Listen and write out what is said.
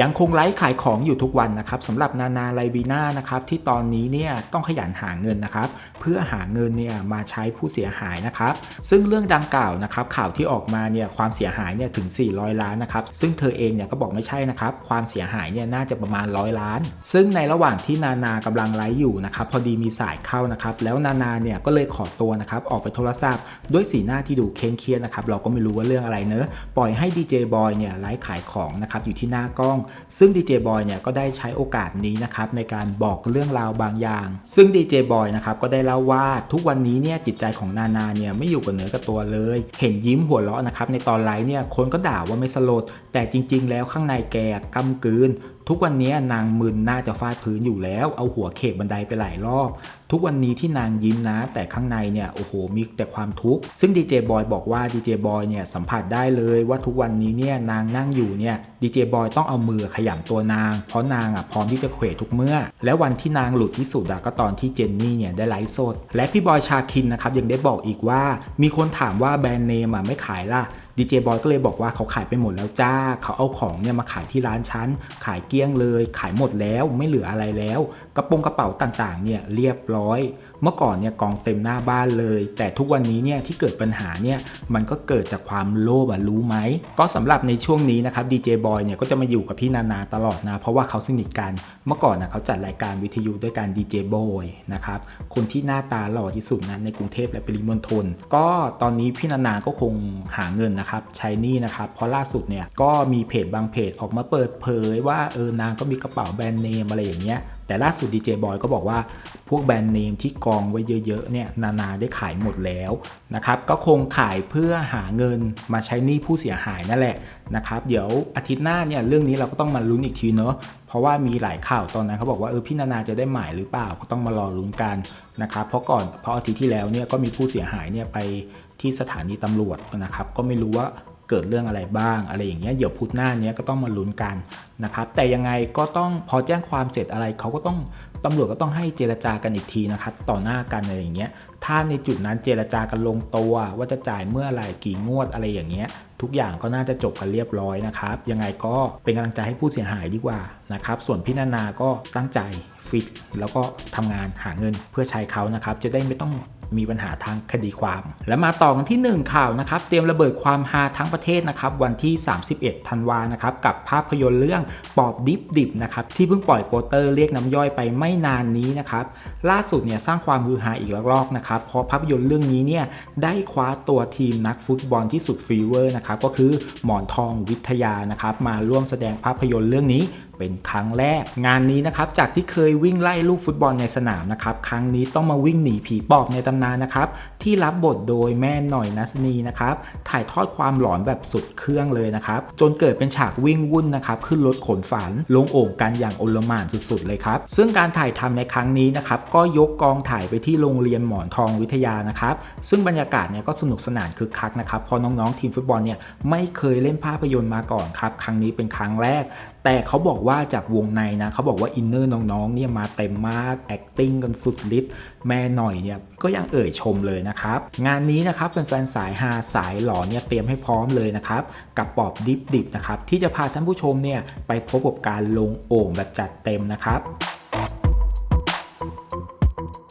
ยังคงไลฟ์ขายของอยู่ทุกวันนะครับสำหรับนานาไลบีน่านะครับที่ตอนนี้เนี่ยต้องขยันหาเงินนะครับเพื่อหาเงินเนี่ยมาใช้ผู้เสียหายนะครับซึ่งเรื่องดังกล่าวนะครับข่าวที่ออกมาเนี่ยความเสียหายเนี่ยถึง 400 ล้านนะครับซึ่งเธอเองเนี่ยก็บอกไม่ใช่นะครับความเสียหายเนี่ยน่าจะประมาณร้อยล้าน ซึ่งในระหว่างที่นานากำลังไลฟ์อยู่นะครับพอดีมีสายเข้านะครับแล้วนานาเนี่ยก็เลยขอตัวนะครับออกไปโทรศัพท์ด้วยสีหน้าที่ดูเคร่งเครียดนะครับเราก็ไม่รู้ว่าเรื่องอะไรเนอะปล่อยให้ดีเจบอยเนี่ยไลฟ์ขายของนะครับอยู่ที่หน้ากล้องซึ่งดีเจบอยเนี่ยก็ได้ใช้โอกาสนี้นะครับในการบอกเรื่องราวบางอย่าง ซึ่งดีเจบอยนะครับก็ได้เล่าว่าทุกวันนี้เนี่ยจิตใจของนานาเนี่ยไม่อยู่กับเนื้อกับตัวเลย เห็นยิ้มหัวเราะนะครับในตอนไลฟ์เนี่ยคนก็ด่าว่าไม่สลด แต่จริง ๆ แล้วข้างในแกกำกืนทุกวันนี้นางมึนน่าจะฟาดพื้นอยู่แล้ว เอาหัวเขกบันไดไปหลายรอบ ทุกวันนี้ที่นางยิ้มนะ แต่ข้างในเนี่ยโอ้โหมีแต่ความทุกข์ซึ่งดีเจบอยบอกว่าดีเจบอยเนี่ยสัมผัสได้เลยว่าทุกวันนี้เนี่ยนางนั่งอยู่เนี่ยดีเจบอยต้องเอามือขยำตัวนาง เพราะนางอะพร้อมที่จะเขวทุกเมื่อ และวันที่นางหลุดที่สุดก็ตอนที่เจนนี่เนี่ยได้ไลฟ์สดและพี่บอยชาคินนะครับยังได้บอกอีกว่า มีคนถามว่าแบรนด์เนมอะไม่ขายล่ะดีเจบอยก็เลยบอกว่าเขาขายไปหมดแล้วจ้า เขาเอาของเนี่ยมาขายที่ร้านชั้น ขายเกลี้ยงเลย ขายหมดแล้วไม่เหลืออะไรแล้ว กระโปรงกระเป๋าต่างๆเนี่ยเรียบร้อยเมื่อก่อนเนี่ยกองเต็มหน้าบ้านเลย แต่ทุกวันนี้เนี่ยที่เกิดปัญหาเนี่ยมันก็เกิดจากความโลภอะรู้ไหม ก็สำหรับในช่วงนี้นะครับดีเจบอยเนี่ยก็จะมาอยู่กับพี่นานาตลอดนะ เพราะว่าเขาสนิทกันเมื่อก่อนนะเขาจัดรายการวิทยุด้วยการดีเจบอยนะครับคนที่หน้าตาหล่อที่สุดนะในกรุงเทพและปริมณฑลก็ตอนนี้พี่นานาก็คงหาเงินนะครับใช้นี่นะครับเพราะล่าสุดเนี่ยก็มีเพจบางเพจออกมาเปิดเผยว่าเออนางก็มีกระเป๋าแบรนด์เนมอะไรอย่างเงี้ย แต่ล่าสุดดีเจบอยก็บอกว่าพวกแบรนด์เนมที่กองไว้เยอะๆเนี่ยนานาได้ขายหมดแล้วนะครับก็คงขายเพื่อหาเงินมาใช้หนี้ผู้เสียหายนั่นแหละนะครับเดี๋ยวอาทิตย์หน้าเนี่ยเรื่องนี้เราก็ต้องมาลุ้นอีกทีเนาะเพราะว่ามีหลายข่าวตอนนั้นเขาบอกว่าเออพี่นานาจะได้หมายหรือเปล่าก็ต้องมารอลุ้นกันนะครับเพราะก่อนเพราะอาทิตย์ที่แล้วเนี่ยก็มีผู้เสียหายเนี่ยไปที่สถานีตำรวจนะครับ ก็ไม่รู้ว่า เกิดเรื่องอะไรบ้าง อะไรอย่างเงี้ยเดี๋ยวพุธหน้าเนี้ยก็ต้องมาลุ้นกันนะครับแต่ยังไงก็ต้องพอแจ้งความเสร็จอะไรเขาก็ต้องตำรวจก็ต้องให้เจรจากันอีกทีนะครับต่อหน้ากันอะไรอย่างเงี้ยถ้าในจุดนั้นเจรจากันลงตัว ว่าจะจ่ายเมื่อไหร่กี่งวดอะไรอย่างเงี้ยทุกอย่างก็น่าจะจบกันเรียบร้อยนะครับยังไงก็เป็นกำลังใจให้ผู้เสียหายดีกว่านะครับส่วนพี่นานาก็ตั้งใจฟิตแล้วก็ทำงานหาเงินเพื่อใช้เขานะครับจะได้ไม่ต้อง มีปัญหาทางคดีความ และมาต่อกันที่ 1 ข่าวนะครับ เตรียมระเบิดความฮาทั้งประเทศนะครับ วันที่ 31 ธันวานะครับ กับภาพยนตร์เรื่องปอบดิบดิบนะครับ ที่เพิ่งปล่อยโปสเตอร์เรียกน้ำย่อยไปไม่นานนี้นะครับ ล่าสุดเนี่ยสร้างความฮือฮาอีกรอบนะครับ เพราะภาพยนตร์เรื่องนี้เนี่ยได้คว้าตัวทีมนักฟุตบอลที่สุดฟีเวอร์นะครับ ก็คือหมอนทองวิทยานะครับ มาร่วมแสดงภาพยนตร์เรื่องนี้ เป็นครั้งแรก งานนี้นะครับจากที่เคยวิ่งไล่ลูกฟุตบอลในสนามนะครับครั้งนี้ต้องมาวิ่งหนีผีปอบในตำนานนะครับที่รับบทโดยแม่หน่อยนัสนีนะครับถ่ายทอดความหลอนแบบสุดเครื่องเลยนะครับจนเกิดเป็นฉากวิ่งวุ่นนะครับขึ้นรถขนฝันลงโอ่งกันอย่างโอลมานสุดๆเลยครับซึ่งการถ่ายทำในครั้งนี้นะครับก็ยกกองถ่ายไปที่โรงเรียนหมอนทองวิทยานะครับซึ่งบรรยากาศเนี่ยก็สนุกสนานคึกคักนะครับพราะน้องๆทีมฟุตบอลเนี่ยไม่เคยเล่นภาพยนตร์มาก่อนครับครั้งนี้เป็นครั้งแรก แต่เขาบอกว่าจากวงในนะเขาบอกว่าอินเนอร์น้องๆเนี่ยมาเต็มมาก acting กันสุดฤทธิ์แม่หน่อยเนี่ยก็ยังเอ่ยชมเลยนะครับ งานนี้นะครับแฟนๆสายฮาสายหลอนเนี่ยเตรียมให้พร้อมเลยนะครับ กับปอบดิบดิบนะครับที่จะพาท่านผู้ชมเนี่ยไปพบกับการลงโอ่งแบบจัดเต็มนะครับ